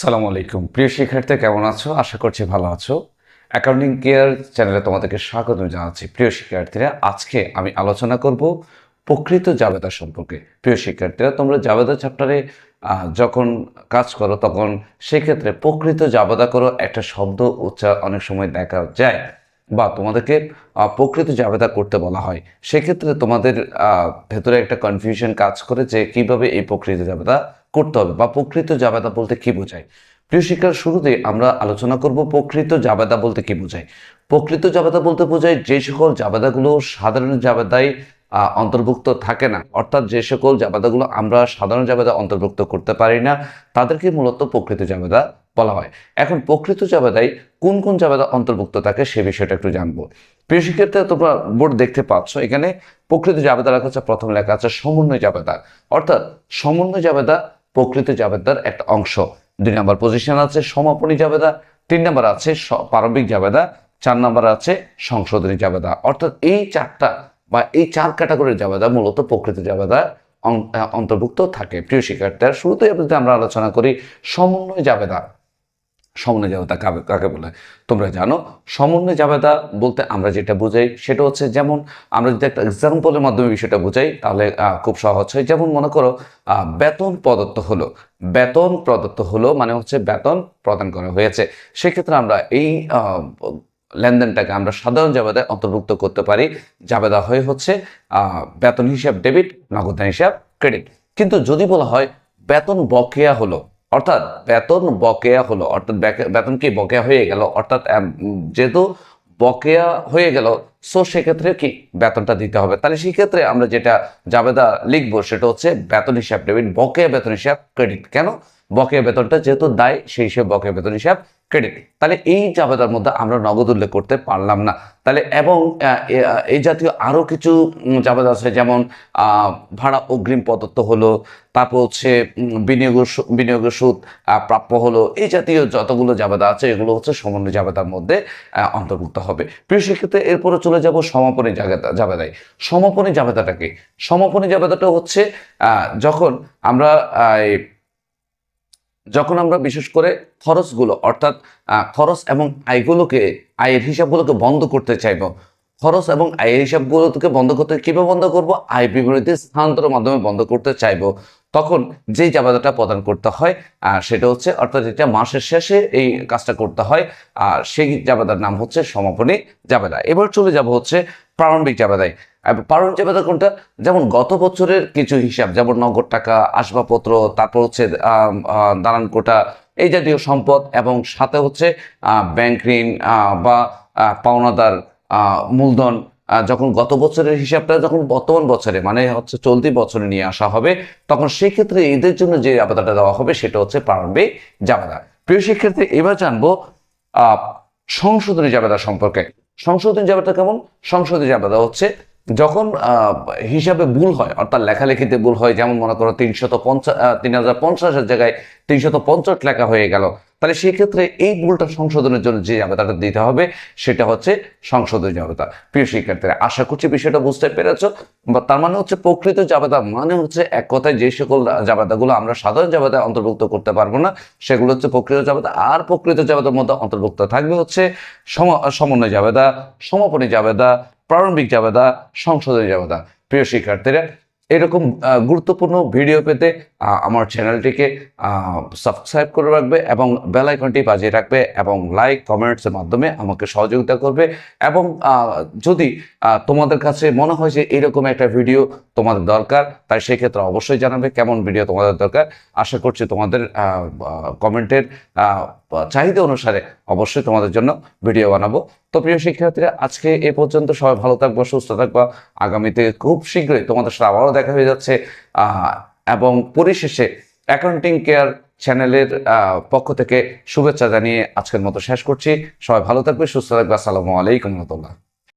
সালামু আলাইকুম। প্রিয় শিক্ষার্থী, কেমন আছো? আশা করছি ভালো আছো। অ্যাকাউন্টিং কেয়ার চ্যানেলে তোমাদেরকে স্বাগত জানাচ্ছি। প্রিয় শিক্ষার্থীরা, আজকে আমি আলোচনা করব প্রকৃত জাবেদা সম্পর্কে। প্রিয় শিক্ষার্থীরা, তোমরা জাবেদা চ্যাপ্টারে যখন কাজ করো, তখন সেক্ষেত্রে প্রকৃত জাবেদা করো একটা শব্দ উচ্চার অনেক সময় দেখা যায় বা তোমাদেরকে প্রকৃত জাবেদা করতে বলা হয়। সেক্ষেত্রে তোমাদের ভেতরে একটা কনফিউশন কাজ করে যে কীভাবে এই প্রকৃত জাবেদা করতে হবে বা প্রকৃত জাবেদা বলতে কি বোঝায়? প্রিয় শিক্ষার শুরুতে আমরা আলোচনা করব প্রকৃত জাবেদা বলতে কি বোঝায়? প্রকৃত জাবেদা বলতে বোঝায় যে সকল জাবেদাগুলো সাধারণ জাবেদায় অন্তর্ভুক্ত থাকে না। অর্থাৎ যে সকল জাবেদাগুলো আমরা সাধারণ জাবেদা অন্তর্ভুক্ত করতে পারি না, তাদেরকে মূলত প্রকৃত জাবেদা বলা হয়। এখন প্রকৃত জাবেদায় কোন কোন জাবেদা অন্তর্ভুক্ত থাকে সে বিষয়টা একটু জানব। প্রিয় শিক্ষার্থীরা তোমরা বোর্ড দেখতে পাচ্ছ, এখানে প্রকৃত জাবেদা লেখা আছে, প্রথম লেখা আছে সমন্বয় জাবেদা। অর্থাৎ সমন্বয় জাবেদা প্রকৃত জাবেদার একটা অংশ। দুই নম্বর পজিশন আছে সমাপনী জাবেদা, তিন নম্বর আছে প্রারম্ভিক জাবেদা, চার নম্বর আছে সংশোধনী জাবেদা। অর্থাৎ এই চারটা বা এই চার ক্যাটাগরির জাবেদা মূলত প্রকৃত জাবেদা অন্তর্ভুক্ত থাকে। প্রিয় শিক্ষার্থীরা, শুরুতেই আমরা আলোচনা করি সমন্বয় জাবেদা। সমন্বয় জাবেদা কাকে বলে? তোমরা জানো, সমন্বয় জাবেদা বলতে আমরা যেটা বুঝাই সেটা হচ্ছে যেমন আমরা যদি একটা এক্সাম্পলের মাধ্যমে বিষয়টা বুঝাই, তাহলে খুব সহজ হয়। যেমন মনে করো বেতন প্রদত্ত হলো। বেতন প্রদত্ত হলো মানে হচ্ছে বেতন প্রদান করা হয়েছে। সেক্ষেত্রে আমরা এই লেনদেনটাকে আমরা সাধারণ জাবেদায় অন্তর্ভুক্ত করতে পারি। জাবেদা হয়ে হচ্ছে বেতন হিসাব ডেবিট নগদান হিসাব ক্রেডিট কিন্তু যদি বলা হয় বেতন বকেয়া হলো অর্থাৎ বেতন বকেয়া হলো, অর্থাৎ বেতন কি বকেয়া হয়ে গেল? অর্থাৎ যেহেতু বকেয়া হয়ে গেল সো সেক্ষেত্রে কি বেতনটা দিতে হবে? তাহলে সেক্ষেত্রে আমরা যেটা জাবেদা লিখব সেটা হচ্ছে বেতন হিসাব। ডেবিট বকেয়া বেতন হিসাব, ক্রেডিট। কেন? বকেয়া বেতনটা যেহেতু দায়, সেই হিসেবে বকেয়া বেতন হিসাব ক্রেডিট তাহলে এই জাবেদার মধ্যে আমরা নগদ উল্লেখ করতে পারলাম না। তাহলে এবং এই জাতীয় আরও কিছু জাবেদা আছে, যেমন ভাড়া অগ্রিম প্রদত্ত হলো, তারপর হচ্ছে বিনিয়োগ বিনিয়োগের সুদ প্রাপ্য হলো, এই জাতীয় যতগুলো জাবেদা আছে, এগুলো হচ্ছে সমন্বয় জাবেদার মধ্যে অন্তর্ভুক্ত হবে। প্রিয় শিক্ষিতে এরপরে চলে যাব সমাপনী জাবেদা জাবেদায় সমাপনী জাবেদাটা কি সমাপনী জাবেদাটা হচ্ছে যখন আমরা যখন আমরা বিশেষ করে খরচগুলো, অর্থাৎ খরচ এবং আয়গুলোকে, আয়ের হিসাবগুলোকে বন্ধ করতে চাইব, খরচ এবং আয়ের হিসাবগুলোকে বন্ধ করতে কীভাবে বন্ধ করব? আয় বিবরণীতে স্থানান্তরের মাধ্যমে বন্ধ করতে চাইব। তখন যেই জাবেদাটা প্রদান করতে হয় সেটা হচ্ছে, অর্থাৎ যেটা মাসের শেষে এই কাজটা করতে হয় আর সেই জাবেদার নাম হচ্ছে সমাপনী জাবেদা এবার চলে যাব হচ্ছে প্রারম্ভিক জাবেদায় প্রারম্ভিক জাবেদা কোনটা? যেমন গত বছরের কিছু হিসাব, যেমন নগদ টাকা, আসবাবপত্র, তারপর হচ্ছে দালান কোটা, এই জাতীয় সম্পদ এবং সাথে হচ্ছে ব্যাংক ঋণ বা পাওনাদার মূলধন যখন গত বছরের হিসাবটা যখন বর্তমান বছরে মানে হচ্ছে চলতি বছরে নিয়ে আসা হবে, তখন সেক্ষেত্রে এদের জন্য যে আবেদাটা দেওয়া হবে সেটা হচ্ছে প্রারম্ভিক জাবেদা। প্রিয় শিক্ষার্থী, এবার জানব সংশোধনী জাবেদা সম্পর্কে। সংশোধনী জাবেদা কেমন? সংশোধনী জাবেদা হচ্ছে যখন হিসাবে ভুল হয়, অর্থাৎ লেখালেখিতে ভুল হয়, যেমন মনে করো তিনশত পঞ্চাশ তিন হাজার জায়গায় তিনশত পঞ্চাশ লেখা হয়ে গেল, তাহলে সেক্ষেত্রে এই ভুলটা সংশোধনের জন্য যে জাবেদাটা দিতে হবে, সেটা হচ্ছে সংশোধনী জাবেদা প্রিয় শিক্ষার্থীরা, আশা করছি বিষয়টা বুঝতে পেরেছ, বা তার মানে হচ্ছে প্রকৃত জাবেদা মানে হচ্ছে এক কথায় যে সকল জাবেদাগুলো আমরা সাধারণ জাবেদায় অন্তর্ভুক্ত করতে পারব না, সেগুলো হচ্ছে প্রকৃত জাবেদা আর প্রকৃত জাবেদার মধ্যে অন্তর্ভুক্ত থাকবে হচ্ছে সম- সমন্বয় জাবেদা সমাপনী জাবেদা প্রারম্ভিক জাবেদা, সংশোধনী জাবেদা। প্রিয় শিক্ষার্থীরা, এরকম গুরুত্বপূর্ণ ভিডিও পেতে আমার চ্যানেলটিকে সাবস্ক্রাইব করে রাখবে এবং বেল আইকনটি বাজিয়ে রাখবে এবং লাইক, কমেন্টসের মাধ্যমে আমাকে সহযোগিতা করবে এবং যদি তোমাদের কাছে মনে হয় যে এরকম একটা ভিডিও তোমাদের দরকার, তাই সেক্ষেত্রে অবশ্যই জানাবে কেমন ভিডিও তোমাদের দরকার। আশা করছি তোমাদের কমেন্টের চাহিদা অনুসারে অবশ্যই তোমাদের জন্য ভিডিও বানাবো। তো প্রিয় শিক্ষার্থীরা, আজকে এ পর্যন্ত সবাই ভালো থাকব, সুস্থ থাকব। আগামীতে খুব শীঘ্রই তোমাদের সাথে আবারও দেখা হয়ে যাচ্ছে এবং পরিশেষে অ্যাকাউন্টিং কেয়ার চ্যানেলের পক্ষ থেকে শুভেচ্ছা জানিয়ে আজকের মতো শেষ করছি। সবাই ভালো থাকবে, সুস্থ থাকবে। আসসালামু আলাইকুম রহমতুল্লাহ।